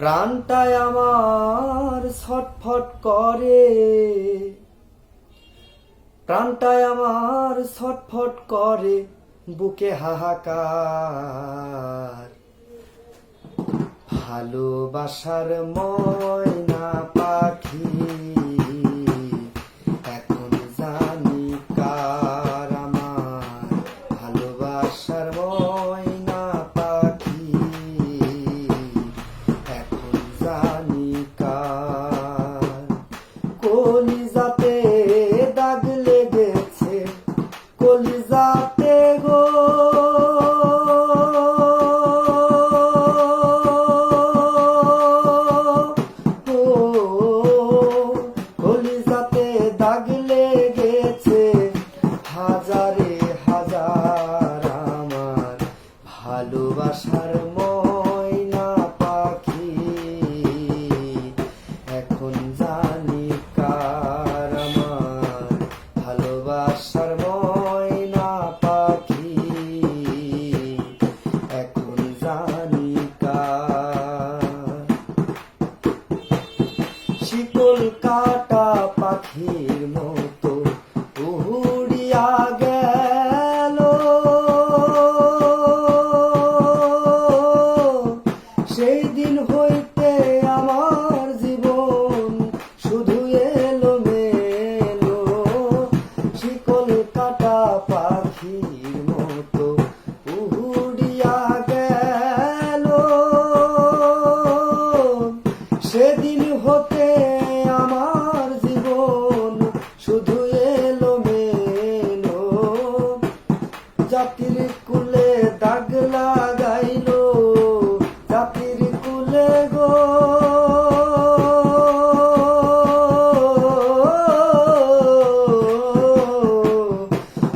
প্রাণটায় আমার ছটফট করে। প্রাণটায় আমার ছটফট করে বুকে হাহাকার। ভালোবাসার ময়না পাখি পাখির মতো উড়িয়া গেল। সেই দিন হইতে আমার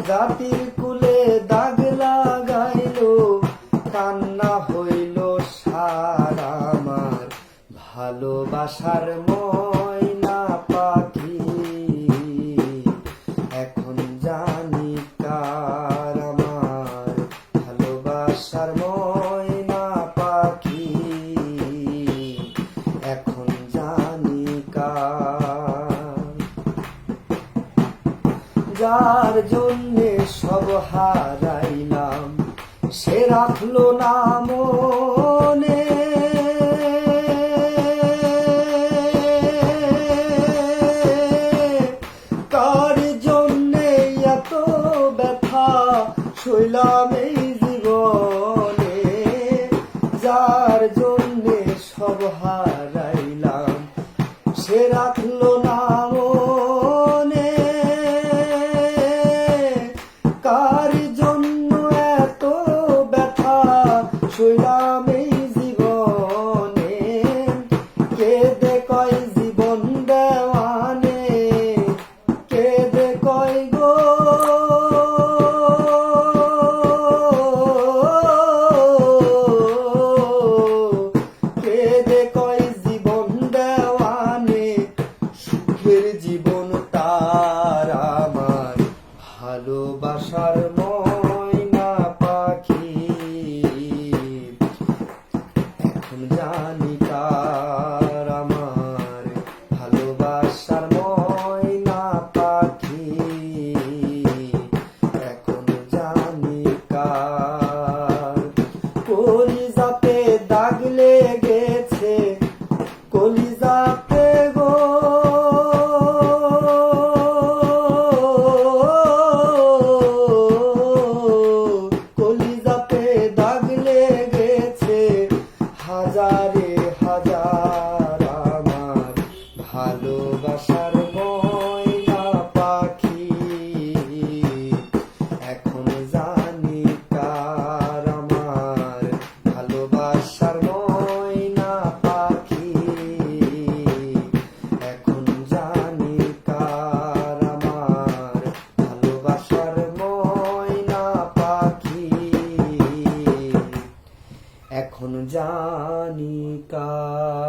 জাতির কুলে দাগ লাগাইল কান্না হইল সার আমার। ভালোবাসার ময়না যার জন্যে সব হারাইলাম। সে রাখল না মনে। কার জন্যে এত ব্যথা শৈলাম এই জীবনে? যার জন্যে সব হারাইলাম। জন্য ময়না জানি কার আমার ভালোবাসার ভালোবাসার ময়না পাখি। এখন জানি তার আমার ভালোবাসার ময়না পাখি। এখন জানি তার আমার ভালোবাসার ময়না পাখি। এখন জানি কার